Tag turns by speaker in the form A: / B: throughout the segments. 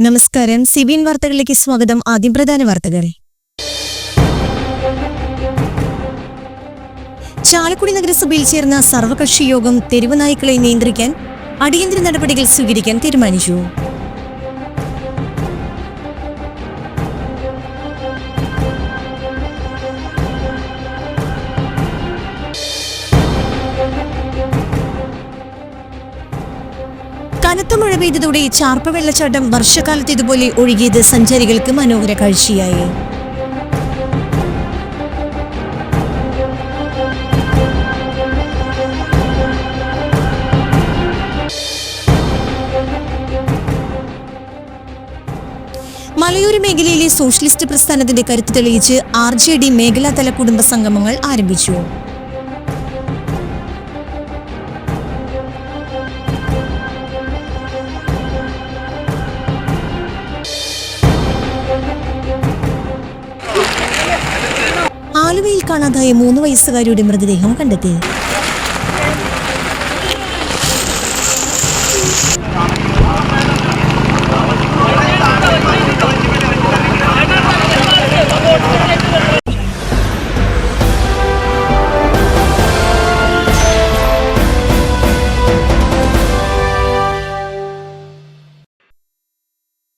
A: നമസ്കാരം. സിബിൻ വാർത്തകളിലേക്ക് സ്വാഗതം. ആദ്യം പ്രധാന വാർത്തകൾ. ചാലക്കുടി നഗരസഭയിൽ ചേർന്ന സർവകക്ഷി യോഗം തെരുവ് നായ്ക്കളെ നിയന്ത്രിക്കാൻ അടിയന്തര നടപടികൾ സ്വീകരിക്കാൻ തീരുമാനിച്ചു. കനത്ത മഴ പെയ്തതോടെ ചാർപ്പ വെള്ളച്ചാട്ടം വർഷകാലത്ത് ഇതുപോലെ ഒഴുകിയത് സഞ്ചാരികൾക്ക് മനോഹര കാഴ്ചയായി. മലയോര മേഖലയിലെ സോഷ്യലിസ്റ്റ് പ്രസ്ഥാനത്തിന്റെ കരുത്ത് തെളിയിച്ച് ആർ ജെ ഡി മേഖലാതല കുടുംബ സംഗമങ്ങൾ ആരംഭിച്ചു. കാണാതായ മൂന്ന് വയസ്സുകാരിയുടെ മൃതദേഹം കണ്ടെത്തി.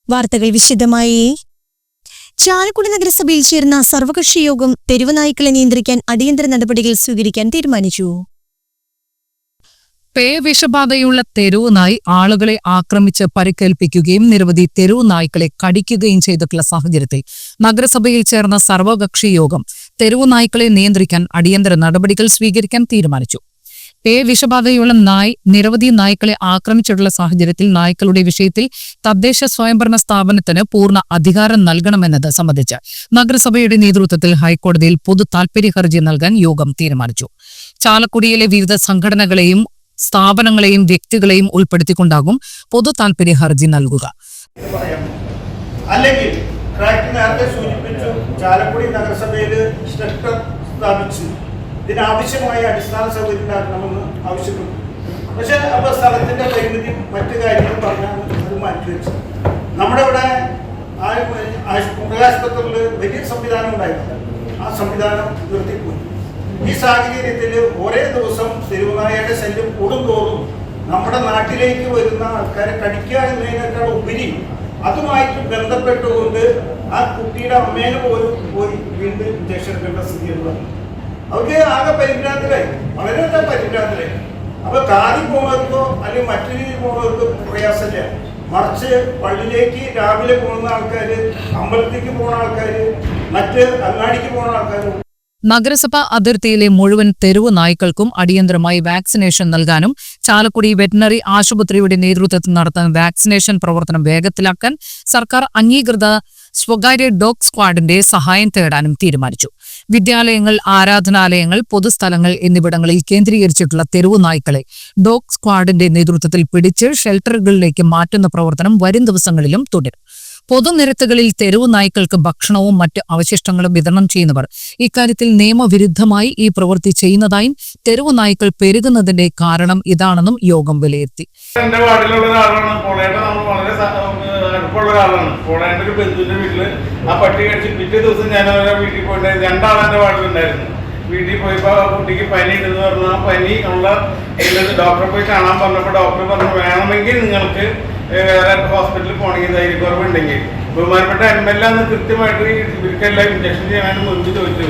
A: വാർത്തകൾ വിശദമായി ചാലക്കുടി നഗരസഭയിൽ ചേർന്ന സർവകക്ഷി യോഗം തെരുവ് നായ്ക്കളെ നിയന്ത്രിക്കാൻ അടിയന്തര നടപടികൾ സ്വീകരിക്കാൻ തീരുമാനിച്ചു.
B: പേ വിഷബാധയുള്ള തെരുവ് നായി ആളുകളെ ആക്രമിച്ച് പരിക്കേൽപ്പിക്കുകയും നിരവധി തെരുവ് നായ്ക്കളെ കടിക്കുകയും ചെയ്തിട്ടുള്ള സാഹചര്യത്തിൽ നഗരസഭയിൽ ചേർന്ന സർവകക്ഷി യോഗം തെരുവ് നായ്ക്കളെ നിയന്ത്രിക്കാൻ അടിയന്തര നടപടികൾ സ്വീകരിക്കാൻ തീരുമാനിച്ചു. പേ വിഷബാധയുള്ള നായ് നിരവധി നായ്ക്കളെ ആക്രമിച്ചിട്ടുള്ള സാഹചര്യത്തിൽ നായ്ക്കളുടെ വിഷയത്തിൽ തദ്ദേശ സ്വയംഭരണ സ്ഥാപനത്തിന് പൂർണ അധികാരം നൽകണമെന്നത് സംബന്ധിച്ച് നഗരസഭയുടെ നേതൃത്വത്തിൽ ഹൈക്കോടതിയിൽ പൊതു താൽപര്യ ഹർജി നൽകാൻ യോഗം തീരുമാനിച്ചു. ചാലക്കുടിയിലെ വിവിധ സംഘടനകളെയും സ്ഥാപനങ്ങളെയും വ്യക്തികളെയും ഉൾപ്പെടുത്തിക്കൊണ്ടാകും പൊതു താൽപര്യ ഹർജി നൽകുക.
C: സൂചിപ്പിച്ചു ചാലക്കുടി നഗരസഭയിൽ സ്ഥാപിച്ച്. ഇതിനാവശ്യമായ അടിസ്ഥാന സൗകര്യം ഉണ്ടാക്കണമെന്ന് ആവശ്യപ്പെട്ടു. പക്ഷെ അപ്പോൾ സ്ഥലത്തിന്റെ പരിമിതി മറ്റു കാര്യങ്ങൾ പറഞ്ഞാണ് അത് മാറ്റിവെച്ചത് നമ്മുടെ ഇവിടെ മൃഗാശുപത്രിയിൽ വലിയ സംവിധാനം ഉണ്ടായിരുന്നു ആ സംവിധാനം നിർത്തിപ്പോയി. ഈ സാഹചര്യത്തിൽ ഒരേ ദിവസം തിരുവനായയുടെ ശല്യം കൂടുന്തോറും നമ്മുടെ നാട്ടിലേക്ക് വരുന്ന ആൾക്കാരെ കടിക്കുക എന്നതിനേക്കാൾ ഉപരി അതുമായിട്ട് ബന്ധപ്പെട്ടുകൊണ്ട് ആ കുട്ടിയുടെ അമ്മേനെ പോലും പോയി വീണ്ടും ഇഞ്ചക്ഷൻ എടുക്കേണ്ട സ്ഥിതി എന്ന് പറഞ്ഞു. അവർക്ക് ആകെ പരിഭ്രാന്തരായി വളരെ പരിഭ്രാന്തരായി അപ്പൊ കാതി പോകുന്നവർക്കോ അല്ലെങ്കിൽ മറ്റു രീതിയിൽ പോകുന്നവർക്കോ പ്രയാസമില്ല. മറിച്ച് പള്ളിയിലേക്ക് രാവിലെ പോകുന്ന ആൾക്കാര് അമ്പലത്തേക്ക് പോകുന്ന ആൾക്കാര് മറ്റ് അങ്ങാടിക്ക് പോകുന്ന ആൾക്കാര്.
B: നഗരസഭ അതിർത്തിയിലെ മുഴുവൻ തെരുവ് നായ്ക്കൾക്കും അടിയന്തരമായി വാക്സിനേഷൻ നൽകാനും ചാലക്കുടി വെറ്റിനറി ആശുപത്രിയുടെ നേതൃത്വത്തിൽ നടത്തുന്ന വാക്സിനേഷൻ പ്രവർത്തനം വേഗത്തിലാക്കാൻ സർക്കാർ അംഗീകൃത സ്വകാര്യ ഡോഗ് സ്ക്വാഡിന്റെ സഹായം തേടാനും തീരുമാനിച്ചു. വിദ്യാലയങ്ങൾ ആരാധനാലയങ്ങൾ പൊതുസ്ഥലങ്ങൾ എന്നിവിടങ്ങളിൽ കേന്ദ്രീകരിച്ചിട്ടുള്ള തെരുവ് നായ്ക്കളെ ഡോഗ് സ്ക്വാഡിന്റെ നേതൃത്വത്തിൽ പിടിച്ച് ഷെൽട്ടറുകളിലേക്ക് മാറ്റുന്ന പ്രവർത്തനം വരും ദിവസങ്ങളിലും തുടരും. പൊതുനിരത്തുകളിൽ തെരുവ് നായ്ക്കൾക്ക് ഭക്ഷണവും മറ്റ് അവശിഷ്ടങ്ങളും വിതരണം ചെയ്യുന്നവർ ഇക്കാര്യത്തിൽ നിയമവിരുദ്ധമായി ഈ പ്രവൃത്തി ചെയ്യുന്നതായും തെരുവ് നായ്ക്കൾ പെരുകുന്നതിന്റെ കാരണം ഇതാണെന്നും യോഗം വിലയിരുത്തി.
D: അടുപ്പമുള്ള ഒരാളാണ്. പോളേന്റെ ഒരു ബന്ധുവിന്റെ വീട്ടിൽ ആ പട്ടി കടിച്ച് പിറ്റേ ദിവസം ഞാൻ അവരെ വീട്ടിൽ പോയിട്ട് രണ്ടാൾ എന്റെ വാർഡിലുണ്ടായിരുന്നു വീട്ടിൽ പോയപ്പോ ആ കുട്ടിക്ക് പനി ഉണ്ടെന്ന് പറഞ്ഞു ആ പനി ഉള്ള ഡോക്ടറെ പോയി കാണാൻ പറഞ്ഞപ്പോൾ ഡോക്ടർ പറഞ്ഞു വേണമെങ്കിൽ നിങ്ങൾക്ക് വേറെ ഹോസ്പിറ്റലിൽ പോകണമെങ്കിൽ ധൈര്യക്കുറവുണ്ടെങ്കിൽ ബഹുമാനപ്പെട്ട എം എൽ എ അന്ന് കൃത്യമായിട്ട് ഇവർക്കെല്ലാം ഇഞ്ചക്ഷൻ ചെയ്യാനും മുൻപ് ചോദിച്ചു.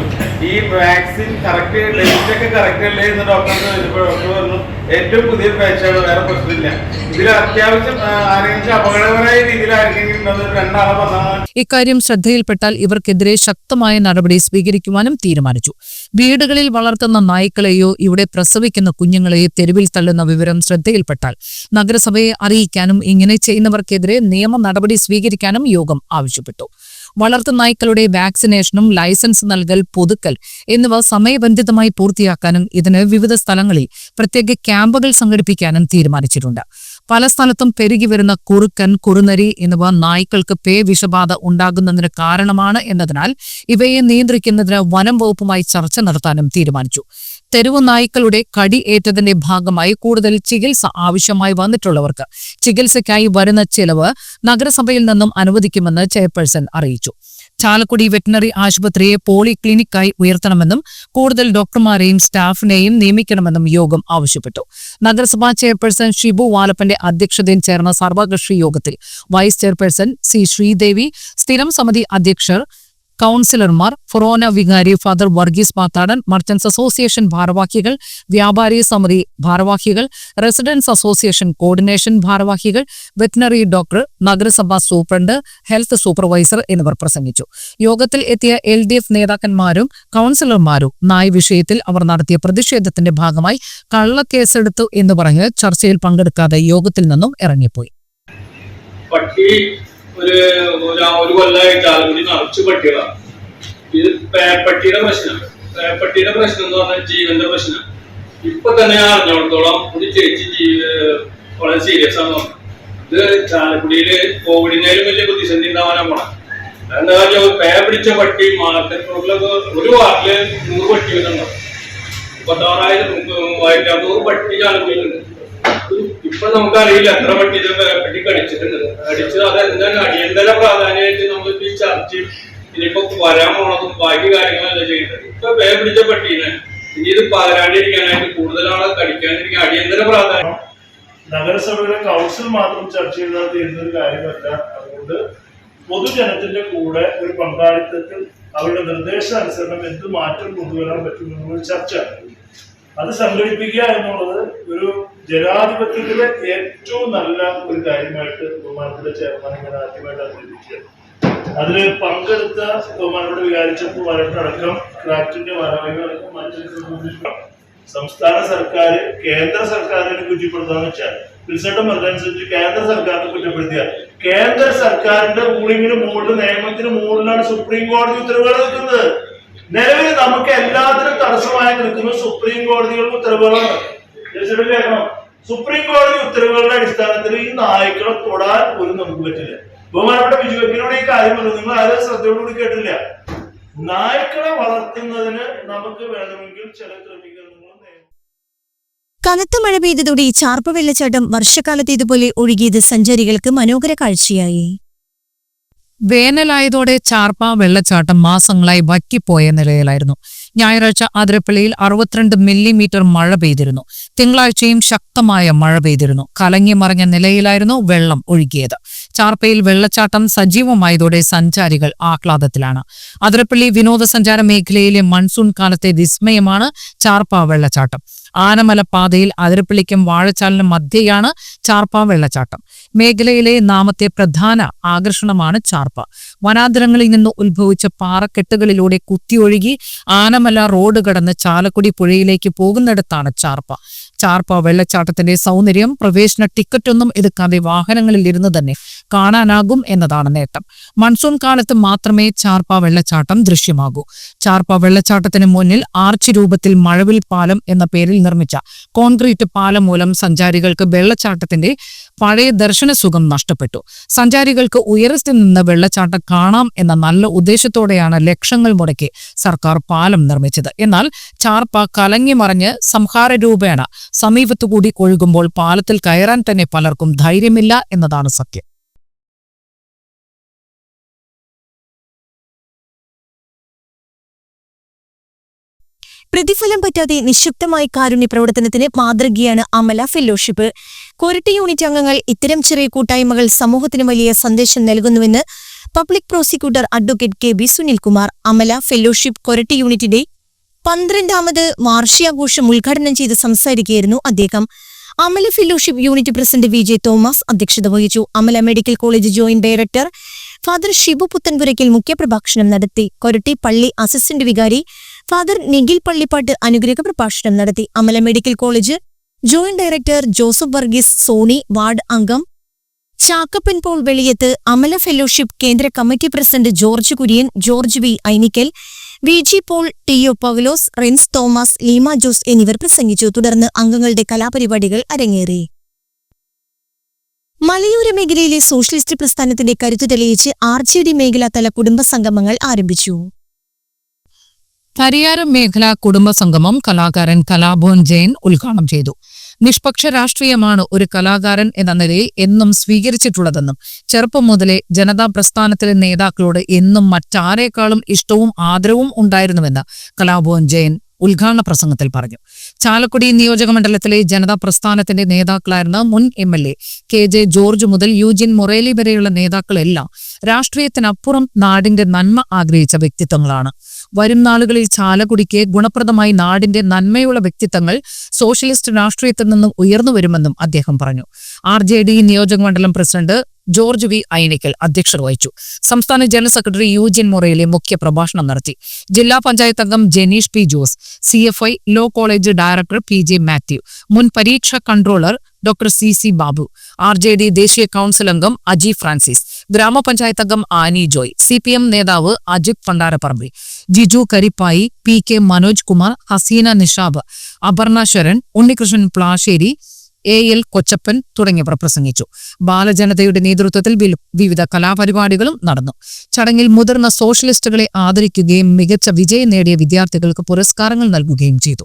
D: ഈ വാക്സിൻ കറക്റ്റ് ഡേറ്റ് ഒക്കെ കറക്റ്റ് അല്ലേ എന്ന് ഡോക്ടർ ചോദിച്ചപ്പോൾ ഡോക്ടർ പറഞ്ഞു ഏറ്റവും പുതിയ പേച്ചാണ് വേറെ പ്രശ്നമില്ല. ഇതിൽ അത്യാവശ്യം ആരെങ്കിലും അപകടകരമായ രീതിയിൽ ആരെങ്കിലും രണ്ടാളെ വന്നാൽ
B: ഇക്കാര്യം ശ്രദ്ധയിൽപ്പെട്ടാൽ ഇവർക്കെതിരെ ശക്തമായ നടപടി സ്വീകരിക്കുവാനും തീരുമാനിച്ചു. വീടുകളിൽ വളർത്തുന്ന നായ്ക്കളെയോ ഇവിടെ പ്രസവിക്കുന്ന കുഞ്ഞുങ്ങളെയോ തെരുവിൽ തള്ളുന്ന വിവരം ശ്രദ്ധയിൽപ്പെട്ടാൽ നഗരസഭയെ അറിയിക്കാനും ഇങ്ങനെ ചെയ്യുന്നവർക്കെതിരെ നിയമ നടപടി സ്വീകരിക്കാനും യോഗം ആവശ്യപ്പെട്ടു. വളർത്തു നായ്ക്കളുടെ വാക്സിനേഷനും ലൈസൻസ് നൽകൽ പുതുക്കൽ എന്നിവ സമയബന്ധിതമായി പൂർത്തിയാക്കാനും ഇതിന് വിവിധ സ്ഥലങ്ങളിൽ പ്രത്യേക ക്യാമ്പുകൾ സംഘടിപ്പിക്കാനും തീരുമാനിച്ചിട്ടുണ്ട്. പല സ്ഥലത്തും പെരുകി വരുന്ന കുറുക്കൻ കുറുനരി എന്നിവ നായ്ക്കൾക്ക് പേ വിഷബാധ ഉണ്ടാകുന്നതിന് കാരണമാണ് എന്നതിനാൽ ഇവയെ നിയന്ത്രിക്കുന്നതിന് വനം വകുപ്പുമായി ചർച്ച നടത്താനും തീരുമാനിച്ചു. തെരുവു നായ്ക്കളുടെ കടി ഏറ്റതിന്റെ ഭാഗമായി കൂടുതൽ ചികിത്സ ആവശ്യമായി വന്നിട്ടുള്ളവർക്ക് ചികിത്സയ്ക്കായി വരുന്ന ചെലവ് നഗരസഭയിൽ നിന്നും അനുവദിക്കുമെന്ന് ചെയർപേഴ്സൺ അറിയിച്ചു. ചാലക്കുടി വെറ്റിനറി ആശുപത്രിയെ പോളി ക്ലിനിക്കായി ഉയർത്തണമെന്നും കൂടുതൽ ഡോക്ടർമാരെയും സ്റ്റാഫിനെയും നിയമിക്കണമെന്നും യോഗം ആവശ്യപ്പെട്ടു. നഗരസഭാ ചെയർപേഴ്സൺ ഷിബു വാലപ്പന്റെ അധ്യക്ഷതയിൽ ചേർന്ന സർവകക്ഷി യോഗത്തിൽ വൈസ് ചെയർപേഴ്സൺ സി ശ്രീദേവി സ്ഥിരം സമിതി അധ്യക്ഷർ കൌൺസിലർമാർ ഫൊറോന വികാരി father Varghese Mathadan merchants association ഭാരവാഹികൾ വ്യാപാരി സമിതി ഭാരവാഹികൾ റെസിഡൻസ് അസോസിയേഷൻ കോർഡിനേഷൻ ഭാരവാഹികൾ വെറ്റിനറി ഡോക്ടർ നഗരസഭാ സൂപ്രണ്ട് ഹെൽത്ത് സൂപ്പർവൈസർ എന്നിവർ പ്രസംഗിച്ചു. യോഗത്തിൽ എത്തിയ എൽ ഡി എഫ് നേതാക്കന്മാരും കൌൺസിലർമാരും നായ് വിഷയത്തിൽ അവർ നടത്തിയ പ്രതിഷേധത്തിന്റെ ഭാഗമായി കള്ളക്കേസെടുത്തു എന്ന് പറഞ്ഞ് ചർച്ചയിൽ പങ്കെടുക്കാതെ യോഗത്തിൽ നിന്നും ഇറങ്ങിപ്പോയി.
E: ഒരു ഒരു കൊല്ലമായിട്ട് കൊല്ലമായി നിറച്ചു പട്ടികളാണ്. ഇത് പേപ്പട്ടിയുടെ പ്രശ്നമാണ് പേപ്പട്ടിയുടെ പ്രശ്നം എന്ന് പറഞ്ഞാൽ ജീവന്റെ പ്രശ്നമാണ് ഇപ്പൊ തന്നെ ഞാൻ അറിഞ്ഞിടത്തോളം ഒരു ചേച്ചി ജീവ വളരെ സീരിയസ് ആണ്. ഇത് ചാലക്കുടിയിൽ കോവിഡിനേലും വലിയ പ്രതിസന്ധി ഉണ്ടാവാനാണ് പോണം. എന്താ വെച്ചാൽ പേ പിടിച്ച പട്ടി മാർക്കറ്റ് റോഡിലൊക്കെ ഒരു വാർഡിൽ നൂറ് പട്ടി വരുന്നുണ്ടാവും മുപ്പത്താറായിരം മൂവായിരത്തി അറുന്നൂറ് പട്ടി ചാലക്കുടിയിലുണ്ട്. ഇപ്പൊ നമുക്കറിയില്ല എത്ര പട്ടി ഇത് പട്ടി കടിച്ചിട്ടുണ്ട്. കടിച്ചത് അത് എന്താണ് അടിയന്തര പ്രാധാന്യമായിട്ട് നമ്മൾ ഈ ചർച്ച ഇനിയിപ്പോ വരാൻ പോണതും ബാക്കി കാര്യങ്ങളല്ല ചെയ്യുന്നത് ഇപ്പൊ വേ പിടിച്ച പട്ടീനെ ഇനി ഇത് പകരാണ്ടിരിക്കാനായിട്ട് കൂടുതൽ ആളെ കടിക്കാണ്ടിരിക്കാൻ അടിയന്തര പ്രാധാന്യം.
F: നഗരസഭയുടെ കൗൺസിൽ മാത്രം ചർച്ച ചെയ്താൽ തീരുന്ന ഒരു കാര്യമല്ല. അതുകൊണ്ട് പൊതുജനത്തിന്റെ കൂടെ ഒരു പങ്കാളിത്തത്തിൽ അവരുടെ നിർദ്ദേശാനുസരണം എന്ത് മാറ്റം കൊണ്ടുവരാൻ പറ്റുമെന്നുള്ള ചർച്ച അത് സംഘടിപ്പിക്കുക എന്നുള്ളത് ഒരു ജനാധിപത്യത്തിലെ ഏറ്റവും നല്ല ഒരു കാര്യമായിട്ട് ബഹുമാനത്തിലെ ചെയർമാൻ ഇങ്ങനെ ആദ്യമായിട്ട് അവതരിപ്പിക്കുകയാണ് അതിൽ പങ്കെടുത്ത ബഹുമാനോട് വികാരിച്ചപ്പോൾ വരട്ടടക്കം ക്രാഫ്റ്റിന്റെ ഭാരവാഹികളടക്കം മറ്റൊരു സംസ്ഥാന സർക്കാർ കേന്ദ്ര സർക്കാരിനെ കുറ്റപ്പെടുത്താന്ന് വെച്ചാൽ തീർച്ചയായിട്ടും പറഞ്ഞനുസരിച്ച് കേന്ദ്ര സർക്കാരിനെ കുറ്റപ്പെടുത്തിയ. കേന്ദ്ര സർക്കാരിന്റെ റൂളിങ്ങിന് മുകളിൽ നിയമത്തിന് മുകളിലാണ് സുപ്രീം കോടതി ഉത്തരവുകൾ നിൽക്കുന്നത് നിലവിൽ നമുക്ക് എല്ലാത്തിനും തടസ്സമായി നിൽക്കുന്നത് സുപ്രീം കോടതികളുടെ ഉത്തരവുകളാണ്. കേൾക്കണം? സുപ്രീം കോടതി ഉത്തരവുകളുടെ അടിസ്ഥാനത്തിൽ ഈ നായ്ക്കളെ തൊടാൻ പോലും നമുക്ക് പറ്റില്ല. ബഹുമാനപ്പെട്ട ബിജുവെക്കിനോട് ഈ കാര്യം പറഞ്ഞു. നിങ്ങൾ ആരും ശ്രദ്ധയോടുകൂടി കേട്ടില്ല നായ്ക്കളെ വളർത്തുന്നതിന് നമുക്ക് വേണമെങ്കിൽ ചില ക്രമീകരണങ്ങളും നിയമ
A: കനത്ത മഴ പെയ്തതോടെ ചാർപ്പ വെള്ളച്ചാട്ടം വർഷക്കാലത്തേതുപോലെ ഒഴുകിയത് സഞ്ചാരികൾക്ക് മനോഹര കാഴ്ചയായി.
B: വേനലായതോടെ ചാർപ്പ വെള്ളച്ചാട്ടം മാസങ്ങളായി വറ്റിപ്പോയ നിലയിലായിരുന്നു. ഞായറാഴ്ച അതിരപ്പള്ളിയിൽ അറുപത്തിരണ്ട് മില്ലിമീറ്റർ മഴ പെയ്തിരുന്നു. തിങ്കളാഴ്ചയും ശക്തമായ മഴ പെയ്തിരുന്നു. കലങ്ങി നിലയിലായിരുന്നു വെള്ളം ഒഴുകിയത്. ചാർപ്പയിൽ വെള്ളച്ചാട്ടം സജീവമായതോടെ സഞ്ചാരികൾ ആഹ്ലാദത്തിലാണ്. അതിരപ്പള്ളി വിനോദസഞ്ചാര മേഖലയിലെ മൺസൂൺ കാലത്തെ വിസ്മയമാണ് ചാർപ്പ വെള്ളച്ചാട്ടം. ആനമല പാതയിൽ അതിരപ്പള്ളിക്കും വാഴച്ചാലിനും മധ്യയാണ് ചാർപ്പ വെള്ളച്ചാട്ടം. മേഖലയിലെ നാമത്തെ പ്രധാന ആകർഷണമാണ് ചാർപ്പ. വനാന്തരങ്ങളിൽ നിന്ന് ഉത്ഭവിച്ച പാറക്കെട്ടുകളിലൂടെ കുത്തിയൊഴുകി ആനമല റോഡ് കടന്ന് ചാലക്കുടി പുഴയിലേക്ക് പോകുന്നിടത്താണ് ചാർപ്പ. ചാർപ്പ വെള്ളച്ചാട്ടത്തിന്റെ സൗന്ദര്യം പ്രവേശന ടിക്കറ്റൊന്നും എടുക്കാതെ വാഹനങ്ങളിൽ ഇരുന്ന് തന്നെ കാണാനാകും എന്നതാണ് നേട്ടം. മൺസൂൺ കാലത്ത് മാത്രമേ ചാർപ്പ വെള്ളച്ചാട്ടം ദൃശ്യമാകൂ. ചാർപ്പ വെള്ളച്ചാട്ടത്തിന് മുന്നിൽ ആർച്ച് രൂപത്തിൽ മഴവിൽ പാലം എന്ന പേരിൽ നിർമ്മിച്ച കോൺക്രീറ്റ് പാലം മൂലം സഞ്ചാരികൾക്ക് വെള്ളച്ചാട്ടത്തിന്റെ പഴയ ദർശന സുഖം നഷ്ടപ്പെട്ടു. സഞ്ചാരികൾക്ക് ഉയരത്തിൽ നിന്ന് വെള്ളച്ചാട്ടം കാണാം എന്ന നല്ല ഉദ്ദേശത്തോടെയാണ് ലക്ഷങ്ങൾ മുടക്കി സർക്കാർ പാലം നിർമ്മിച്ചത്. എന്നാൽ ചാർപ്പ കലങ്ങി മറിഞ്ഞ് സംഹാര രൂപേണ സമീപത്തുകൂടി ഒഴുകുമ്പോൾ പാലത്തിൽ കയറാൻ തന്നെ പലർക്കും ധൈര്യമില്ല എന്നതാണ് സത്യം.
A: പ്രതിഫലം പറ്റാതെ നിശബ്ദമായ കാരുണ്യ പ്രവർത്തനത്തിന് മാതൃകയാണ് അമല ഫെല്ലോഷിപ്പ് കൊരട്ടി യൂണിറ്റ് അംഗങ്ങൾ ഇത്തരം ചെറിയ കൂട്ടായ്മകൾ സമൂഹത്തിന് വലിയ സന്ദേശം നൽകുന്നുവെന്ന് public prosecutor advocate K B Sunilkumar Amala fellowship Koratty യൂണിറ്റിന്റെ പന്ത്രണ്ടാമത് വാർഷികാഘോഷം ഉദ്ഘാടനം ചെയ്ത് സംസാരിക്കുകയായിരുന്നു അദ്ദേഹം. Amala fellowship unit president V J Thomas അധ്യക്ഷത വഹിച്ചു. Amala medical college joint director father Shibu Puthenpurackal മുഖ്യപ്രഭാഷണം നടത്തി. കൊരട്ടി പള്ളി അസിസ്റ്റന്റ് വികാരി ഫാദർ നിഖിൽ പള്ളിപ്പാട്ട് അനുഗ്രഹ പ്രഭാഷണം നടത്തി. Amala medical college joint director Joseph Varghese Sony ward അംഗം ചാക്കപ്പൻ പോൾ വെളിയത്ത് അമല ഫെലോഷിപ്പ് കേന്ദ്ര committee president George Kurian George V Ainikkal V G Paul T O Paulose Rince Thomas Leema Jose എന്നിവർ പ്രസംഗിച്ചു. തുടർന്ന് അംഗങ്ങളുടെ കലാപരിപാടികൾ അരങ്ങേറി. മലയോര മേഖലയിലെ സോഷ്യലിസ്റ്റ് പ്രസ്ഥാനത്തിന്റെ കരുത്തു തെളിയിച്ച് ആർ ജെ ഡി മേഖലാതല കുടുംബ സംഗമങ്ങൾ ആരംഭിച്ചു.
B: പരിയാരം മേഖലാ കുടുംബ സംഗമം കലാകാരൻ കലാഭവൻ ജയൻ ഉദ്ഘാടനം ചെയ്തു. നിഷ്പക്ഷ രാഷ്ട്രീയമാണ് ഒരു കലാകാരൻ എന്ന നിലയിൽ എന്നും സ്വീകരിച്ചിട്ടുള്ളതെന്നും ചെറുപ്പം മുതലേ ജനതാ പ്രസ്ഥാനത്തിലെ നേതാക്കളോട് എന്നും മറ്റാരേക്കാളും ഇഷ്ടവും ആദരവും ഉണ്ടായിരുന്നുവെന്ന് കലാഭവൻ ജയൻ ഉദ്ഘാടന പ്രസംഗത്തിൽ പറഞ്ഞു. ചാലക്കുടി നിയോജക മണ്ഡലത്തിലെ ജനതാ പ്രസ്ഥാനത്തിന്റെ നേതാക്കളായിരുന്ന മുൻ M L A K J George മുതൽ യൂജിൻ മൊറേലി വരെയുള്ള നേതാക്കളെല്ലാം രാഷ്ട്രീയത്തിനപ്പുറം നാടിന്റെ നന്മ ആഗ്രഹിച്ച വ്യക്തിത്വങ്ങളാണ്. വരും നാളുകളിൽ ചാലക്കുടിക്ക് ഗുണപ്രദമായി നാടിന്റെ നന്മയുള്ള വ്യക്തിത്വങ്ങൾ സോഷ്യലിസ്റ്റ് രാഷ്ട്രീയത്തിൽ നിന്നും ഉയർന്നു വരുമെന്നും അദ്ദേഹം പറഞ്ഞു. ആർ ജെ ഡി നിയോജക മണ്ഡലം പ്രസിഡന്റ് ജോർജ് വി ഐനിക്കൽ അധ്യക്ഷത വഹിച്ചു. സംസ്ഥാന ജനറൽ സെക്രട്ടറി യൂജിൻ മൊറയിലെ മുഖ്യ പ്രഭാഷണം നടത്തി. ജില്ലാ പഞ്ചായത്ത് അംഗം Janeesh P Jose C F I law college director P J Mathew മുൻ പരീക്ഷാ controller doctor C C Babu R J D ദേശീയ കൌൺസിൽ അംഗം അജി ഫ്രാൻസിസ് ഗ്രാമപഞ്ചായത്ത് അംഗം Annie Joy C P M നേതാവ് Ajith Pandaraparambi Jiju Karippayi P K Manoj Kumar Haseena Nishab Aparna Saran Unnikrishnan Plassery A L Kochappan തുടങ്ങിയവർ പ്രസംഗിച്ചു. ബാലജനതയുടെ നേതൃത്വത്തിൽ വിവിധ കലാപരിപാടികളും നടന്നു. ചടങ്ങിൽ മുതിർന്ന സോഷ്യലിസ്റ്റുകളെ ആദരിക്കുകയും മികച്ച വിജയം നേടിയ വിദ്യാർത്ഥികൾക്ക് പുരസ്കാരങ്ങൾ നൽകുകയും ചെയ്തു.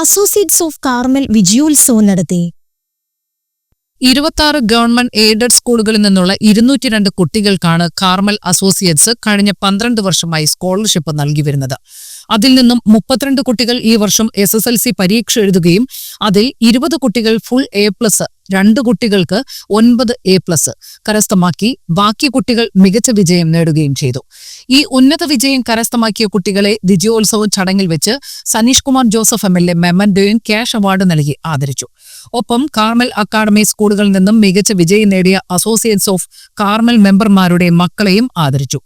A: അസോസിയേറ്റ്സ് ഓഫ് കാർമൽ വിജയോത്സവം നടത്തി.
B: ഇരുപത്താറ് ഗവൺമെന്റ് എയ്ഡഡ് സ്കൂളുകളിൽ നിന്നുള്ള ഇരുന്നൂറ്റി രണ്ട് കുട്ടികൾക്കാണ് കാർമൽ അസോസിയേറ്റ്സ് കഴിഞ്ഞ പന്ത്രണ്ട് വർഷമായി സ്കോളർഷിപ്പ് നൽകി വരുന്നത്. അതിൽ നിന്നും മുപ്പത്തിരണ്ട് കുട്ടികൾ ഈ വർഷം എസ് പരീക്ഷ എഴുതുകയും അതിൽ ഇരുപത് കുട്ടികൾ ഫുൾ എ പ്ലസ് രണ്ട് കുട്ടികൾക്ക് ഒൻപത് എ പ്ലസ് കരസ്ഥമാക്കി. ബാക്കി കുട്ടികൾ മികച്ച വിജയം നേടുകയും ചെയ്തു. ഈ ഉന്നത വിജയം കരസ്ഥമാക്കിയ കുട്ടികളെ വിജയോത്സവം ചടങ്ങിൽ വെച്ച് Saneesh Kumar Joseph M L A മെമ്മന്റോയും cash award നൽകി ആദരിച്ചു. ഒപ്പം കാർമൽ അക്കാദമി സ്കൂളുകളിൽ നിന്നും മികച്ച വിജയം നേടിയ അസോസിയേറ്റ്സ് ഓഫ് കാർമൽ മെമ്പർമാരുടെ മക്കളെയും ആദരിച്ചു.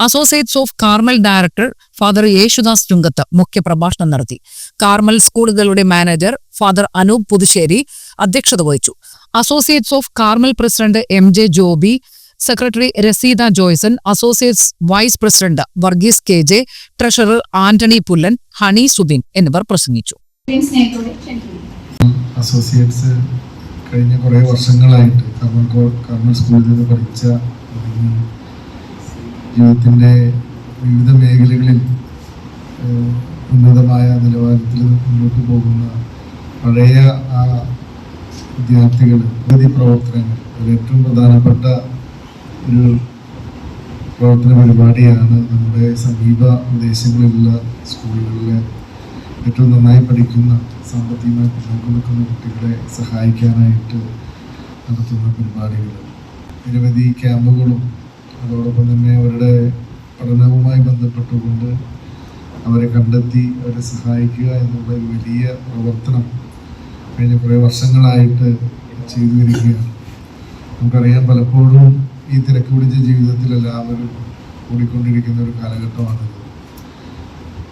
B: Associates of Carmel director father Yesudas Chungath മുഖ്യപ്രഭാഷണം നടത്തി. കാർമൽ സ്കൂളുകളുടെ മാനേജർ ഫാദർ അനൂപ് പുതുശ്ശേരി അധ്യക്ഷത വഹിച്ചു. Associates of Carmel president M J Joby secretary Raseeda Joyson associates vice president Varghese K J treasurer Antony Pullan Honey Subin എന്നിവർ പ്രസംഗിച്ചു.
G: Associates കഴിഞ്ഞ കുറേ വർഷങ്ങളായിട്ട് കർമ്മൽ കോ- കർമ്മൽ സ്കൂളിൽ നിന്ന് പഠിച്ച ജീവിതത്തിന്റെ വിവിധ മേഖലകളിൽ ഉന്നതമായ നിലവാരത്തിൽ മുന്നോട്ട് പോകുന്ന പഴയ ആ വിദ്യാർത്ഥികൾ നിരവധി പ്രവർത്തനങ്ങൾ ഏറ്റവും പ്രധാനപ്പെട്ട ഒരു പ്രവർത്തന പരിപാടിയാണ് നമ്മുടെ സമീപ പ്രദേശങ്ങളിലുള്ള സ്കൂളുകളിലെ ഏറ്റവും നന്നായി പഠിക്കുന്ന സാമ്പത്തികമായി പിന്നോക്കം നിൽക്കുന്ന കുട്ടികളെ സഹായിക്കാനായിട്ട് നടത്തുന്ന പരിപാടികൾ. നിരവധി ക്യാമ്പുകളും അതോടൊപ്പം തന്നെ അവരുടെ പഠനവുമായി ബന്ധപ്പെട്ടുകൊണ്ട് അവരെ കണ്ടെത്തി അവരെ സഹായിക്കുക എന്നുള്ള ഒരു വലിയ പ്രവർത്തനം കഴിഞ്ഞ കുറേ വർഷങ്ങളായിട്ട് ചെയ്തു വരികയാണ്. നമുക്കറിയാം പലപ്പോഴും ഈ തിരക്ക് പിടിച്ച ജീവിതത്തിൽ എല്ലാവരും കൂടിക്കൊണ്ടിരിക്കുന്ന ഒരു കാലഘട്ടമാണ്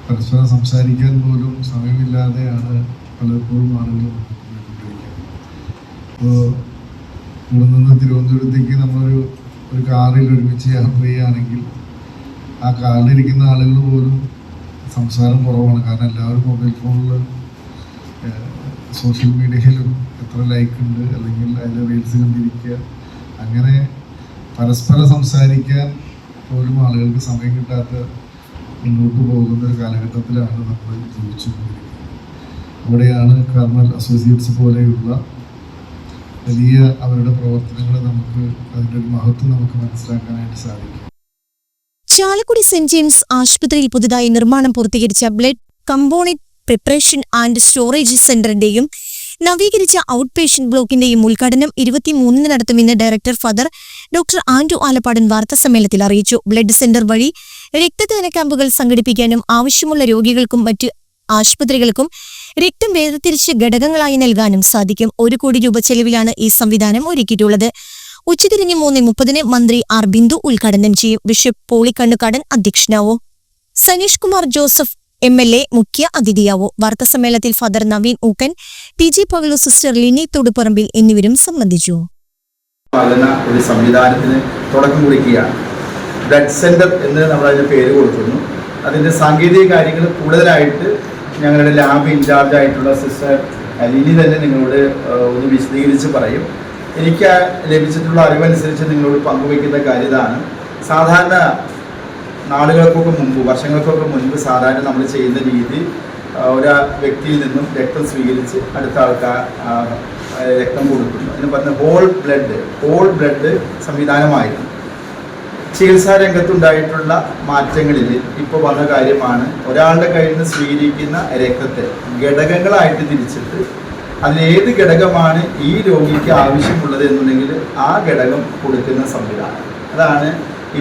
G: പരസ്പരം സംസാരിക്കാൻ പോലും സമയമില്ലാതെയാണ് പലപ്പോഴും ആളുകൾ അപ്പോൾ ഇവിടെ നിന്ന് തിരുവനന്തപുരത്തേക്ക് നമ്മളൊരു ഒരു കാറിൽ ഒരുമിച്ച് യാത്ര ചെയ്യുകയാണെങ്കിൽ ആ കാറിലിരിക്കുന്ന ആളുകൾ പോലും സംസാരം കുറവാണ്. കാരണം എല്ലാവരും മൊബൈൽ ഫോണിൽ സോഷ്യൽ മീഡിയയിലും എത്ര ലൈക്ക് ഉണ്ട് അല്ലെങ്കിൽ അതിൽ റീൽസ് കണ്ടിരിക്കുക. അങ്ങനെ പരസ്പരം സംസാരിക്കാൻ പോലും ആളുകൾക്ക് സമയം കിട്ടാത്ത മുന്നോട്ട് പോകുന്ന ഒരു കാലഘട്ടത്തിലാണ് നമ്മൾ ജീവിച്ചുകൊണ്ടിരിക്കുന്നത്. അവിടെയാണ് കർമ്മൽ അസോസിയേറ്റ്സ് പോലെയുള്ള വലിയ അവരുടെ പ്രവർത്തനങ്ങൾ നമുക്ക് അതിന്റെ ഒരു മഹത്വം നമുക്ക് മനസ്സിലാക്കാനായിട്ട് സാധിക്കും.
A: ചാലക്കുടി സെന്റ് ജെയിംസ് ആശുപത്രിയിൽ പുതുതായി നിർമ്മാണം പൂർത്തീകരിച്ച blood component preparation and storage സെന്ററിന്റെയും നവീകരിച്ച ഔട്ട് പേഷ്യന്റ് ബ്ലോക്കിന്റെയും ഉദ്ഘാടനം ഇരുപത്തിമൂന്നിന് നടത്തുമെന്ന് director father doctor Andrew Alappadan വാർത്താസമ്മേളനത്തിൽ അറിയിച്ചു. ബ്ലഡ് സെന്റർ വഴി രക്തദാന ക്യാമ്പുകൾ സംഘടിപ്പിക്കാനും ആവശ്യമുള്ള രോഗികൾക്കും മറ്റ് ആശുപത്രികൾക്കും രക്തം വേർതിരിച്ച് ഘടകങ്ങളായി നൽകാനും സാധിക്കും. ഒരു കോടി രൂപ ചെലവിലാണ് ഈ സംവിധാനം ഒരുക്കിയിട്ടുള്ളത്. ഉച്ചതിരിഞ്ഞ് മൂന്ന് മുപ്പതിന് മന്ത്രി ആർ ബിന്ദു ഉദ്ഘാടനം ചെയ്യും. Bishop Pauly Kannookadan അധ്യക്ഷനാവും. Saneesh Kumar Joseph M L A മുഖ്യ അതിഥിയാവും. വാർത്താസമ്മേളനത്തിൽ father Naveen Oocken T G പകലു sister Lini Thoduparambil എന്നിവരും സംബന്ധിച്ചു.
H: ഒരു സംവിധാനത്തിന് തുടക്കം കുറിക്കുകയാണ്. ബ്ലഡ് സെന്റർ എന്ന് നമ്മൾ അതിന് പേര് കൊടുക്കുന്നു. അതിന്റെ സാങ്കേതിക കാര്യങ്ങൾ കൂടുതലായിട്ട് ഞങ്ങളുടെ ലാബ് ഇൻചാർജ് ആയിട്ടുള്ള സിസ്റ്റർ ലിനി തന്നെ നിങ്ങളോട് ഒന്ന് വിശദീകരിച്ച് പറയും. എനിക്ക് ലഭിച്ചിട്ടുള്ള അറിവനുസരിച്ച് നിങ്ങളോട് പങ്കുവയ്ക്കുന്ന കാര്യതാണ് സാധാരണ നാളുകൾക്കൊക്കെ മുമ്പ് വർഷങ്ങൾക്കൊക്കെ മുൻപ് സാധാരണ നമ്മൾ ചെയ്യുന്ന രീതി ഒരു വ്യക്തിയിൽ നിന്നും രക്തം സ്വീകരിച്ച് അടുത്ത ആൾക്കാർ രക്തം കൊടുക്കുന്നു. അതിന് പറഞ്ഞ ഹോൾ ബ്ലഡ് ഹോൾ ബ്ലഡ് സംവിധാനമായിരുന്നു. ചികിത്സാ രംഗത്തുണ്ടായിട്ടുള്ള മാറ്റങ്ങളിൽ ഇപ്പോൾ വന്ന കാര്യമാണ് ഒരാളുടെ കയ്യിൽ നിന്ന് സ്വീകരിക്കുന്ന രക്തത്തെ ഘടകങ്ങളായിട്ട് തിരിച്ചിട്ട് അതിലേത് ഘടകമാണ് ഈ രോഗിക്ക് ആവശ്യമുള്ളത് എന്നുണ്ടെങ്കിൽ ആ ഘടകം കൊടുക്കുന്ന സംവിധാനം. അതാണ്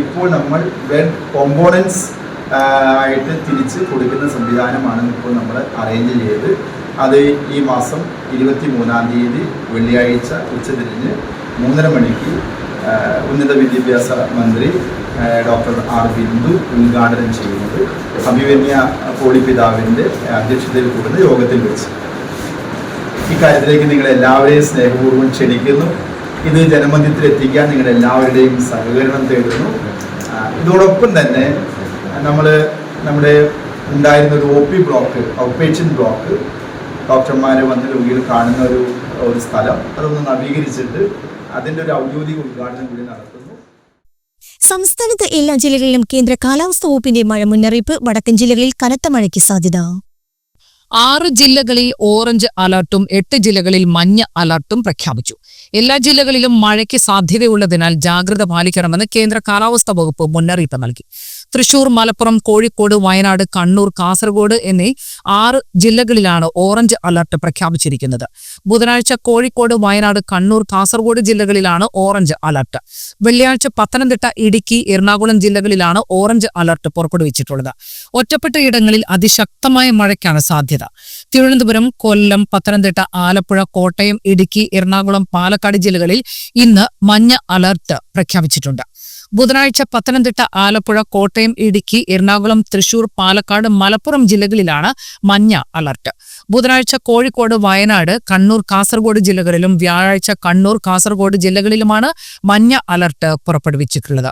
H: ഇപ്പോൾ നമ്മൾ വെബ് കോമ്പോണൻസ് ആയിട്ട് തിരിച്ച് കൊടുക്കുന്ന സംവിധാനമാണ് ഇപ്പോൾ നമ്മൾ അറേഞ്ച് ചെയ്ത് അത് ഈ മാസം ഇരുപത്തി മൂന്നാം തീയതി വെള്ളിയാഴ്ച ഉച്ചതിരിഞ്ഞ് മൂന്നര മണിക്ക് ഉന്നത വിദ്യാഭ്യാസ മന്ത്രി ഡോക്ടർ ആർ ബിന്ദു ഉദ്ഘാടനം ചെയ്യുന്നത് അഭിമന്യ പോളിപിതാവിന്റെ അധ്യക്ഷതയിൽ കൂടുന്ന യോഗത്തിൽ വെച്ച്. ഇക്കാര്യത്തിലേക്ക് നിങ്ങൾ എല്ലാവരെയും സ്നേഹപൂർവം ക്ഷണിക്കുന്നു. ഇത് ജനമധ്യത്തിൽ എത്തിക്കാൻ നിങ്ങളുടെ എല്ലാവരുടെയും സഹകരണം തേടുന്നു. ഇതോടൊപ്പം തന്നെ നമ്മൾ നമ്മുടെ ഉണ്ടായിരുന്ന ഒരു ഒ പി ബ്ലോക്ക് ഔപ്പേഷ്യൻ ബ്ലോക്ക് ഡോക്ടർമാർ വന്ന് രോഗികൾ കാണുന്ന ഒരു ഒരു സ്ഥലം അതൊന്ന് നവീകരിച്ചിട്ട് അതിന്റെ ഒരു ഔദ്യോഗിക ഉദ്ഘാടനം കൂടി നടത്തുന്നു.
A: സംസ്ഥാനത്ത് എല്ലാ ജില്ലകളിലും കേന്ദ്ര കാലാവസ്ഥാ വകുപ്പിന്റെ മഴ മുന്നറിയിപ്പ് വടക്കൻ ജില്ലകളിൽ കനത്ത മഴയ്ക്ക് സാധ്യത.
B: ആറ് ജില്ലകളിൽ ഓറഞ്ച് അലർട്ടും എട്ട് ജില്ലകളിൽ മഞ്ഞ അലർട്ടും പ്രഖ്യാപിച്ചു. എല്ലാ ജില്ലകളിലും മഴയ്ക്ക് സാധ്യതയുള്ളതിനാൽ ജാഗ്രത പാലിക്കണമെന്ന് കേന്ദ്ര കാലാവസ്ഥാ വകുപ്പ് മുന്നറിയിപ്പ് നൽകി. തൃശൂർ മലപ്പുറം കോഴിക്കോട് വയനാട് കണ്ണൂർ കാസർഗോഡ് എന്നീ ആറ് ജില്ലകളിലാണ് ഓറഞ്ച് അലർട്ട് പ്രഖ്യാപിച്ചിരിക്കുന്നത്. ബുധനാഴ്ച കോഴിക്കോട് വയനാട് കണ്ണൂർ കാസർഗോഡ് ജില്ലകളിലാണ് ഓറഞ്ച് അലർട്ട്. വെള്ളിയാഴ്ച പത്തനംതിട്ട ഇടുക്കി എറണാകുളം ജില്ലകളിലാണ് ഓറഞ്ച് അലർട്ട് പുറപ്പെടുവിച്ചിട്ടുള്ളത്. ഒറ്റപ്പെട്ട ഇടങ്ങളിൽ അതിശക്തമായ മഴയ്ക്കാണ് സാധ്യത. തിരുവനന്തപുരം കൊല്ലം പത്തനംതിട്ട ആലപ്പുഴ കോട്ടയം ഇടുക്കി എറണാകുളം പാലക്കാട് ജില്ലകളിൽ ഇന്ന് മഞ്ഞ അലർട്ട് പ്രഖ്യാപിച്ചിട്ടുണ്ട്. ബുധനാഴ്ച പത്തനംതിട്ട ആലപ്പുഴ കോട്ടയം ഇടുക്കി എറണാകുളം തൃശൂർ പാലക്കാട് മലപ്പുറം ജില്ലകളിലാണ് മഞ്ഞ അലർട്ട്. ബുധനാഴ്ച കോഴിക്കോട് വയനാട് കണ്ണൂർ കാസർഗോഡ് ജില്ലകളിലും വ്യാഴാഴ്ച കണ്ണൂർ കാസർഗോഡ് ജില്ലകളിലുമാണ് മഞ്ഞ അലർട്ട് പുറപ്പെടുവിച്ചിട്ടുള്ളത്.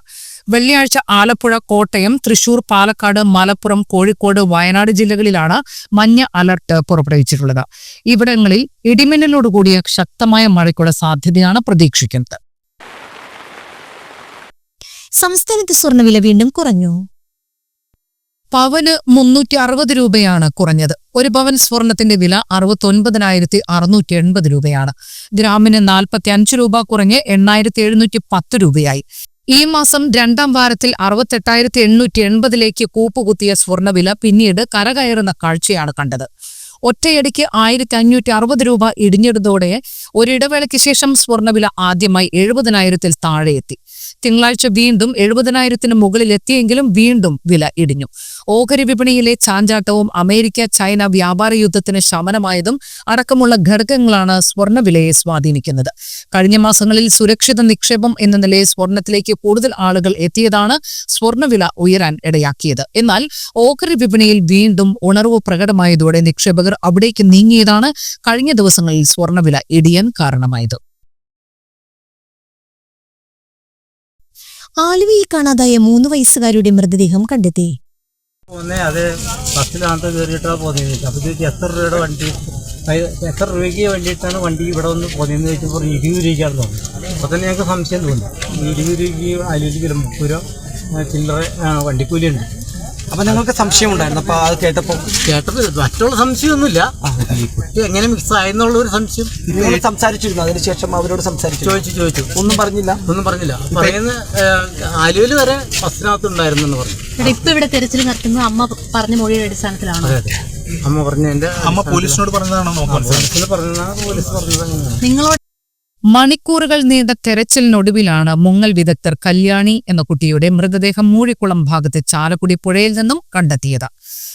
B: വെള്ളിയാഴ്ച ആലപ്പുഴ കോട്ടയം തൃശൂർ പാലക്കാട് മലപ്പുറം കോഴിക്കോട് വയനാട് ജില്ലകളിലാണ് മഞ്ഞ അലർട്ട് പുറപ്പെടുവിച്ചിട്ടുള്ളത്. ഇവിടങ്ങളിൽ ഇടിമിന്നലോടുകൂടിയ ശക്തമായ മഴയ്ക്കുള്ള സാധ്യതയാണ് പ്രതീക്ഷിക്കുന്നത്.
A: സംസ്ഥാനത്ത് സ്വർണവില വീണ്ടും കുറഞ്ഞു.
B: പവന് മുന്നൂറ്റി അറുപത് രൂപയാണ് കുറഞ്ഞത്. ഒരു പവൻ സ്വർണത്തിന്റെ വില അറുപത്തൊൻപതിനായിരത്തി അറുന്നൂറ്റി എൺപത് രൂപയാണ്. ഗ്രാമിന് നാൽപ്പത്തി അഞ്ച് രൂപ കുറഞ്ഞ് എണ്ണായിരത്തി എഴുന്നൂറ്റി പത്ത് രൂപയായി. ഈ മാസം രണ്ടാം വാരത്തിൽ അറുപത്തെട്ടായിരത്തി എണ്ണൂറ്റി എൺപതിലേക്ക് കൂപ്പുകുത്തിയ സ്വർണവില പിന്നീട് കരകയറുന്ന കാഴ്ചയാണ് കണ്ടത്. ഒറ്റയടിക്ക് ആയിരത്തി അഞ്ഞൂറ്റി അറുപത് രൂപ ഇടിഞ്ഞിടുന്നതോടെ ഒരിടവേളയ്ക്ക് ശേഷം സ്വർണവില ആദ്യമായി എഴുപതിനായിരത്തിൽ താഴെയെത്തി. തിങ്കളാഴ്ച വീണ്ടും എഴുപതിനായിരത്തിന് മുകളിലെത്തിയെങ്കിലും വീണ്ടും വില ഇടിഞ്ഞു. ഓഹരി വിപണിയിലെ ചാഞ്ചാട്ടവും അമേരിക്ക ചൈന വ്യാപാര യുദ്ധത്തിന് ശമനമായതും അടക്കമുള്ള ഘടകങ്ങളാണ് സ്വർണവിലയെ സ്വാധീനിക്കുന്നത്. കഴിഞ്ഞ മാസങ്ങളിൽ സുരക്ഷിത നിക്ഷേപം എന്ന നിലയിൽ സ്വർണത്തിലേക്ക് കൂടുതൽ ആളുകൾ എത്തിയതാണ് സ്വർണവില ഉയരാൻ ഇടയാക്കിയത്. എന്നാൽ ഓഹരി വിപണിയിൽ വീണ്ടും ഉണർവ് പ്രകടമായതോടെ നിക്ഷേപകർ അവിടേക്ക് നീങ്ങിയതാണ് കഴിഞ്ഞ ദിവസങ്ങളിൽ സ്വർണവില ഇടിയാൻ കാരണമായത്.
A: ആലുവയിൽ കാണാതായ മൂന്ന് വയസ്സുകാരുടെ മൃതദേഹം കണ്ടെത്തി.
I: അത് എത്ര വണ്ടി? എത്ര രൂപയ്ക്ക് വേണ്ടിയിട്ടാണ് വണ്ടി ഇവിടെ വന്ന് പോകുന്നതെന്ന് ചോദിച്ചപ്പോൾ ഇരുപത് രൂപയ്ക്കാണ് തോന്നുന്നത്. അപ്പോൾ തന്നെ ഞങ്ങൾക്ക് സംശയം തോന്നി. ഇരുപത് രൂപയ്ക്ക് അലൂരിക്കലും മുപ്പത് രൂപ ചില്ലറ വണ്ടിക്കൂലിയുണ്ട്.
J: അപ്പൊ നിങ്ങൾക്ക് സംശയം ഉണ്ടായിരുന്നു അപ്പൊ അത് കേട്ടപ്പോ
I: കേട്ടത് മറ്റുള്ള സംശയമൊന്നുമില്ല. ഈ കുട്ടി എങ്ങനെ മിക്സ് ആയെന്നുള്ള ഒരു സംശയം.
J: നിങ്ങൾ സംസാരിച്ചിരുന്നു. അതിനുശേഷം അവരോട് സംസാരിച്ചു
I: ചോദിച്ചു ചോദിച്ചു.
J: ഒന്നും പറഞ്ഞില്ല.
I: ഒന്നും പറഞ്ഞില്ല. പറയുന്ന ആലുവയിൽ വരെ ബസ്സിനകത്ത് ഉണ്ടായിരുന്നു എന്ന് പറഞ്ഞു
K: ഇപ്പൊ ഇവിടെ തെരച്ചിൽ നടത്തുന്നത് അമ്മ പറഞ്ഞ മൊഴിയുടെ അടിസ്ഥാനത്തിലാണോ?
I: അമ്മ പറഞ്ഞ എന്റെ
F: അമ്മ പോലീസിനോട് പറഞ്ഞതാണോ
I: പോലീസിൽ പറഞ്ഞതാണ് പോലീസ് പറഞ്ഞത്
K: നിങ്ങളോട്
B: മണിക്കൂറുകൾ നീണ്ട തെരച്ചിലിനൊടുവിലാണ് മുങ്ങൽ വിദഗ്ധർ കല്യാണി എന്ന കുട്ടിയുടെ മൃതദേഹം മൂഴിക്കുളം ഭാഗത്തെ ചാലക്കുടി പുഴയിൽ നിന്നും കണ്ടെത്തിയത്.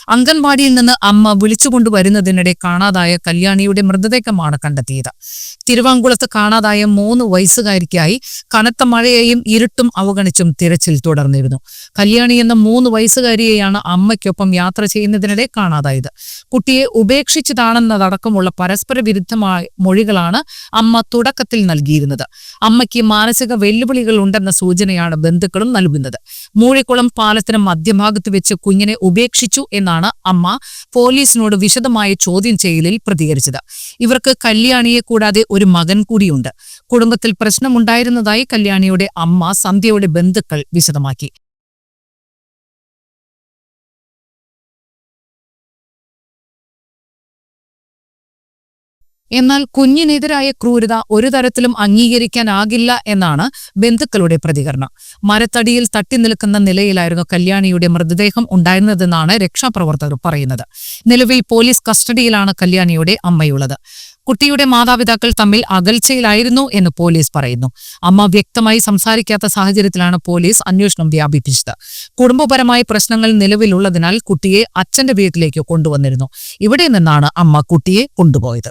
B: അംഗൻവാടിയിൽ നിന്ന് അമ്മ വിളിച്ചുകൊണ്ടുവരുന്നതിനിടെ കാണാതായ കല്യാണിയുടെ മൃതദേഹമാണ് കണ്ടെത്തിയത്. തിരുവാങ്കുളത്ത് കാണാതായ മൂന്ന് വയസ്സുകാരിക്കായി കനത്ത മഴയെയും ഇരുട്ടും അവഗണിച്ചും തിരച്ചിൽ തുടർന്നിരുന്നു. കല്യാണി എന്ന മൂന്ന് വയസ്സുകാരിയെയാണ് അമ്മയ്ക്കൊപ്പം യാത്ര ചെയ്യുന്നതിനിടെ കാണാതായത്. കുട്ടിയെ ഉപേക്ഷിച്ചതാണെന്നതടക്കമുള്ള പരസ്പര വിരുദ്ധമായ മൊഴികളാണ് അമ്മ തുടക്കത്തിൽ നൽകിയിരുന്നത്. അമ്മയ്ക്ക് മാനസിക വെല്ലുവിളികൾ ഉണ്ടെന്ന സൂചനയാണ് ബന്ധുക്കളും നൽകുന്നത്. മൂഴിക്കുളം പാലത്തിന് മധ്യഭാഗത്ത് വെച്ച് കുഞ്ഞിനെ ഉപേക്ഷിച്ചു. എന്നാണ് അമ്മ പോലീസിനോട് വിശദമായ ചോദ്യം ചെയ്യലിൽ പ്രതികരിച്ചത്. ഇവർക്ക് കല്യാണിയെ കൂടാതെ ഒരു മകൻ കൂടിയുണ്ട്. കുടുംബത്തിൽ പ്രശ്നമുണ്ടായിരുന്നതായി കല്യാണിയുടെ അമ്മ സന്ധ്യയുടെ ബന്ധുക്കൾ വിശദമാക്കി. എന്നാൽ കുഞ്ഞിനെതിരായ ക്രൂരത ഒരു തരത്തിലും അംഗീകരിക്കാനാകില്ല എന്നാണ് ബന്ധുക്കളുടെ പ്രതികരണം. മരത്തടിയിൽ തട്ടി നിൽക്കുന്ന നിലയിലായിരുന്നു കല്യാണിയുടെ മൃതദേഹം ഉണ്ടായിരുന്നതെന്നാണ് രക്ഷാപ്രവർത്തകർ പറയുന്നത്. നിലവിൽ പോലീസ് കസ്റ്റഡിയിലാണ് കല്യാണിയുടെ അമ്മയുള്ളത്. കുട്ടിയുടെ മാതാപിതാക്കൾ തമ്മിൽ അകൽച്ചയിലായിരുന്നു എന്ന് പോലീസ് പറയുന്നു. അമ്മ വ്യക്തമായി സംസാരിക്കാത്ത സാഹചര്യത്തിലാണ് പോലീസ് അന്വേഷണം വ്യാപിപ്പിച്ചത്. കുടുംബപരമായ പ്രശ്നങ്ങൾ നിലവിലുള്ളതിനാൽ കുട്ടിയെ അച്ഛന്റെ വീട്ടിലേക്ക് കൊണ്ടുവന്നിരുന്നു. ഇവിടെ നിന്നാണ് അമ്മ കുട്ടിയെ കൊണ്ടുപോയത്.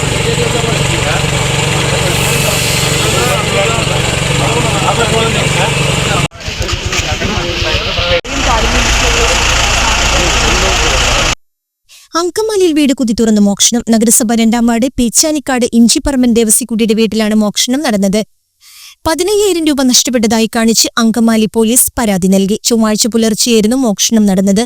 A: വീട് കുതി തുറന്ന് മോഷണം നഗരസഭ രണ്ടാം വാർഡ് പേച്ചാനിക്കാട് ഇഞ്ചിപ്പറമ്പൻ ദേവസിക്കുട്ടിയുടെ വീട്ടിലാണ് മോഷണം നടന്നത്. പതിനയ്യായിരം രൂപ നഷ്ടപ്പെട്ടതായി കാണിച്ച് അങ്കമാലി പോലീസ് പരാതി നൽകി. ചൊവ്വാഴ്ച പുലർച്ചെയായിരുന്നു മോഷണം നടന്നത്.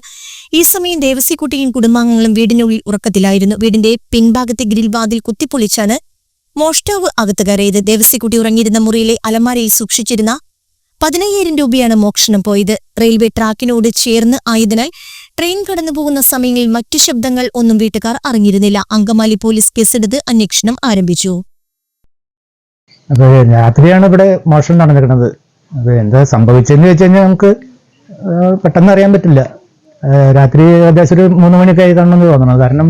A: ഈ സമയം ദേവസിക്കുട്ടിയും കുടുംബാംഗങ്ങളും വീടിനുള്ളിൽ ഉറക്കത്തിലായിരുന്നു. വീടിന്റെ പിൻഭാഗത്തെ ഗ്രിൽ വാതിൽ കുത്തിപ്പൊളിച്ചാണ് മോഷ്ടാവ് അകത്ത് കയറിയത്. ദേവസിക്കുട്ടി ഉറങ്ങിയിരുന്ന മുറിയിലെ അലമാരയിൽ സൂക്ഷിച്ചിരുന്ന പതിനയ്യായിരം രൂപയാണ് മോഷണം പോയത്. റെയിൽവേ ട്രാക്കിനോട് ചേർന്ന് ആയതിനാൽ ട്രെയിൻ കടന്നു പോകുന്ന സമയങ്ങളിൽ മറ്റു ശബ്ദങ്ങൾ ഒന്നും വീട്ടുകാർ അറിഞ്ഞിരുന്നില്ല. അങ്കമാലി പോലീസ് കേസെടുത്ത് അന്വേഷണം ആരംഭിച്ചു.
L: രാത്രിയാണ് ഇവിടെ മോഷണം നടന്നിരിക്കുന്നത്. അത് എന്താ സംഭവിച്ചെന്ന് വെച്ച് കഴിഞ്ഞാൽ നമുക്ക് പെട്ടെന്ന് അറിയാൻ പറ്റില്ല. രാത്രി ഏകദേശം ഒരു മൂന്ന് മണിയൊക്കെ ആയതാണെന്ന് തോന്നണം. കാരണം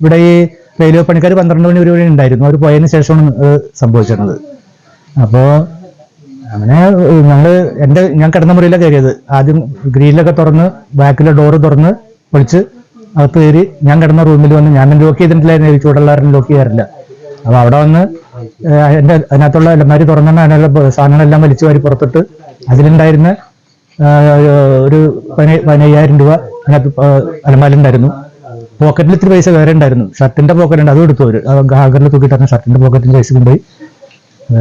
L: ഇവിടെ ഈ റെയിൽവേ പണിക്കാർ പന്ത്രണ്ട് മണി ഒരു മണി ഉണ്ടായിരുന്നു. അവർ പോയതിന് ശേഷമാണ് സംഭവിച്ചിരുന്നത്. അപ്പോൾ അങ്ങനെ ഞങ്ങൾ എന്റെ ഞാൻ കിടന്ന മുറിയിലാണ് കയറിയത്. ആദ്യം ഗ്രീലൊക്കെ തുറന്ന് ബാക്കിലെ ഡോറ് തുറന്ന് വിളിച്ച് അകത്ത് കയറി ഞാൻ കിടന്ന റൂമിൽ വന്ന് ഞാൻ ലോക്ക് ചെയ്തിട്ടില്ലായിരുന്നു ചൂടുള്ളവരും ലോക്ക് ചെയ്യാറില്ല. അപ്പൊ അവിടെ വന്ന് എന്റെ അതിനകത്തുള്ള അലമാരി തുറന്നാണ് അതിനുള്ള സാധനങ്ങളെല്ലാം വലിച്ചു വാരി പുറത്തിട്ട് അതിലുണ്ടായിരുന്ന ഒരു പതിനയ്യ- പതിനയ്യായിരം രൂപ അതിനകത്ത് അലമാലുണ്ടായിരുന്നു പോക്കറ്റിൽ ഇത്തിരി പൈസ വേറെ ഉണ്ടായിരുന്നു. ഷർട്ടിന്റെ പോക്കറ്റ് ഉണ്ട് അതും എടുത്തു അവർ. ഗാഗറിൽ തൂക്കിയിട്ടാണ് ഷർട്ടിന്റെ പോക്കറ്റിൽ പൈസ കൊണ്ടുപോയി.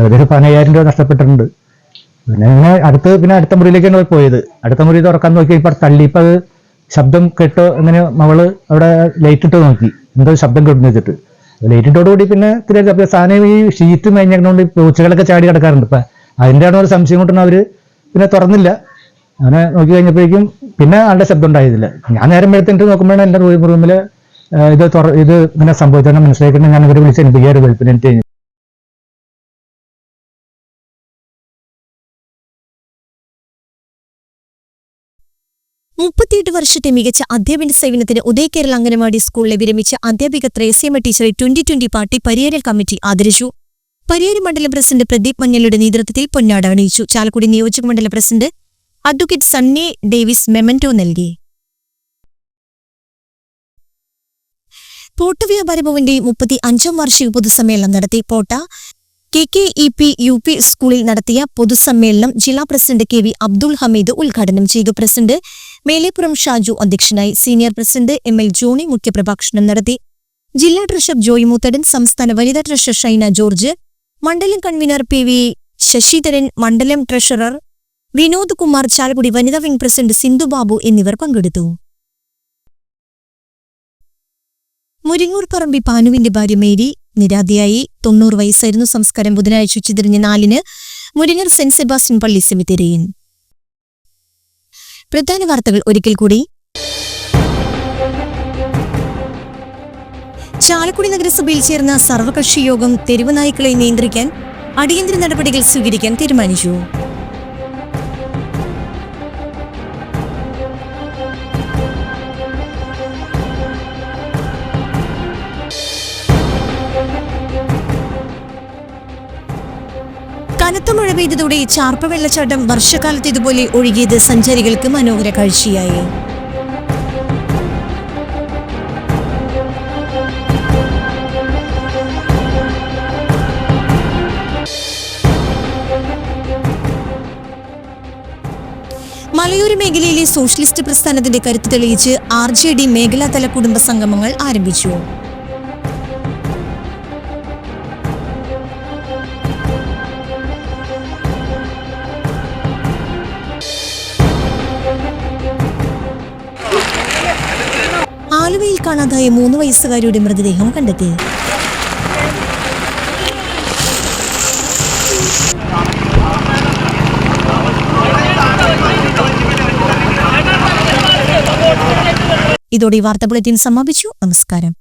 L: അതൊരു പതിനയ്യായിരം രൂപ നഷ്ടപ്പെട്ടിട്ടുണ്ട്. പിന്നെ ഇങ്ങനെ അടുത്ത് പിന്നെ അടുത്ത മുറിയിലേക്കാണ് പോയത്. അടുത്ത മുറി തുറക്കാൻ നോക്കി ഇപ്പം തള്ളി ഇപ്പം അത് ശബ്ദം കേട്ടോ അങ്ങനെ മകൾ അവിടെ ലൈറ്റ് ഇട്ട് നോക്കി. എന്തോ ശബ്ദം കേട്ടെന്ന് വെച്ചിട്ട്. ലൈറ്റ് ഇട്ടോടുകൂടി പിന്നെ അപ്പൊ സാധനം ഈ ഷീറ്റ് മേഞ്ഞിട്ടുണ്ട് പൂച്ചകളൊക്കെ ചാടി കിടക്കാറുണ്ട്. ഇപ്പൊ അതിന്റെ ആണ് ഒരു സംശയം കൊണ്ടാണ് അവർ പിന്നെ തുറന്നില്ല. അങ്ങനെ നോക്കി കഴിഞ്ഞപ്പോഴേക്കും പിന്നെ ആളുടെ ശബ്ദം ഉണ്ടായതില്ല. ഞാൻ നേരം വെളുത്തിട്ട് നോക്കുമ്പോഴാണ് എന്റെ റൂമിൽ ഇത് തുറ ഇത് ഇങ്ങനെ സംഭവിച്ചാൽ മനസ്സിലാക്കിയിട്ട് ഞാൻ ഇവരെ വിളിച്ച് എനിക്ക് ഈ ഒരു
A: മുപ്പത്തിയെട്ട് വർഷത്തെ മികച്ച അധ്യാപന സേവനത്തിന് ഉദയ കേരള അംഗനവാടി സ്കൂളിലെ വിരമിച്ച അധ്യാപിക ത്രേസ്യമ്മ ടീച്ചറെ ട്വന്റി ട്വന്റി പാർട്ടി പരിയാരൽ കമ്മിറ്റി ആദരിച്ചു. പരിയാരി മണ്ഡലം പ്രസിഡന്റ് പ്രദീപ് മഞ്ഞളുടെ നേതൃത്വത്തിൽ പൊന്നാട അണിയിച്ചു. ചാലക്കുടി നിയോജക മണ്ഡല president advocate Sunny Davis memento നൽകി. പോട്ട വ്യാപാര ഭവന്റെ മുപ്പത്തി അഞ്ചാം വാർഷിക പൊതുസമ്മേളനം നടത്തി. Potta K K E P U P സ്കൂളിൽ നടത്തിയ പൊതുസമ്മേളനം ജില്ലാ president K V Abdul Hameed ഉദ്ഘാടനം ചെയ്തു. പ്രസിഡന്റ് മേലേപ്പുറം ഷാജു അധ്യക്ഷനായി senior president M L Johnny മുഖ്യപ്രഭാഷണം നടത്തി. ജില്ലാ ട്രഷർ ജോയി മൂത്തടൻ സംസ്ഥാന വനിതാ ട്രഷർ ഷൈന ജോർജ് മണ്ഡലം കൺവീനർ പി വി ശശിധരൻ മണ്ഡലം ട്രഷറർ വിനോദ് കുമാർ ചാലക്കുടി വനിതാ വിംഗ് പ്രസിഡന്റ് സിന്ധു ബാബു എന്നിവർ പങ്കെടുത്തു. മുരിങ്ങൂർ പറമ്പി പാനുവിന്റെ ഭാര്യ മേരി നിരാതിയായി. തൊണ്ണൂറ് വയസ്സായിരുന്നു സംസ്കാരം. ബുധനാഴ്ച ഉച്ചതിരിഞ്ഞ് നാലിന് മുരിങ്ങർ സെന്റ് സെബാസ്റ്റ്യൻ പള്ളി സെമിത്തേരിയിൽ. പ്രധാന വാർത്തകൾ ഒരിക്കൽ കൂടി. ചാലക്കുടി നഗരസഭയിൽ ചേർന്ന സർവകക്ഷി യോഗം തെരുവ് നായ്ക്കളെ നിയന്ത്രിക്കാൻ അടിയന്തര നടപടികൾ സ്വീകരിക്കാൻ തീരുമാനിച്ചു. കനത്ത മഴ പെയ്തതോടെ ചാർപ്പ വെള്ളച്ചാട്ടം വർഷകാലത്ത് ഇതുപോലെ ഒഴുകിയത് സഞ്ചാരികൾക്ക് മനോഹര കാഴ്ചയായി. മലയോര മേഖലയിലെ സോഷ്യലിസ്റ്റ് പ്രസ്ഥാനത്തിന്റെ കരുത്ത് തെളിയിച്ച് ആർ ജെ ഡി മേഖലാതല കുടുംബ സംഗമങ്ങൾ ആരംഭിച്ചു. ആലുവയിൽ കാണാതായ മൂന്ന് വയസ്സുകാരിയുടെ മൃതദേഹം കണ്ടെത്തി. ഇതോടെ ഈ വാർത്താ ബുള്ളറ്റിൻ സമാപിച്ചു. നമസ്കാരം.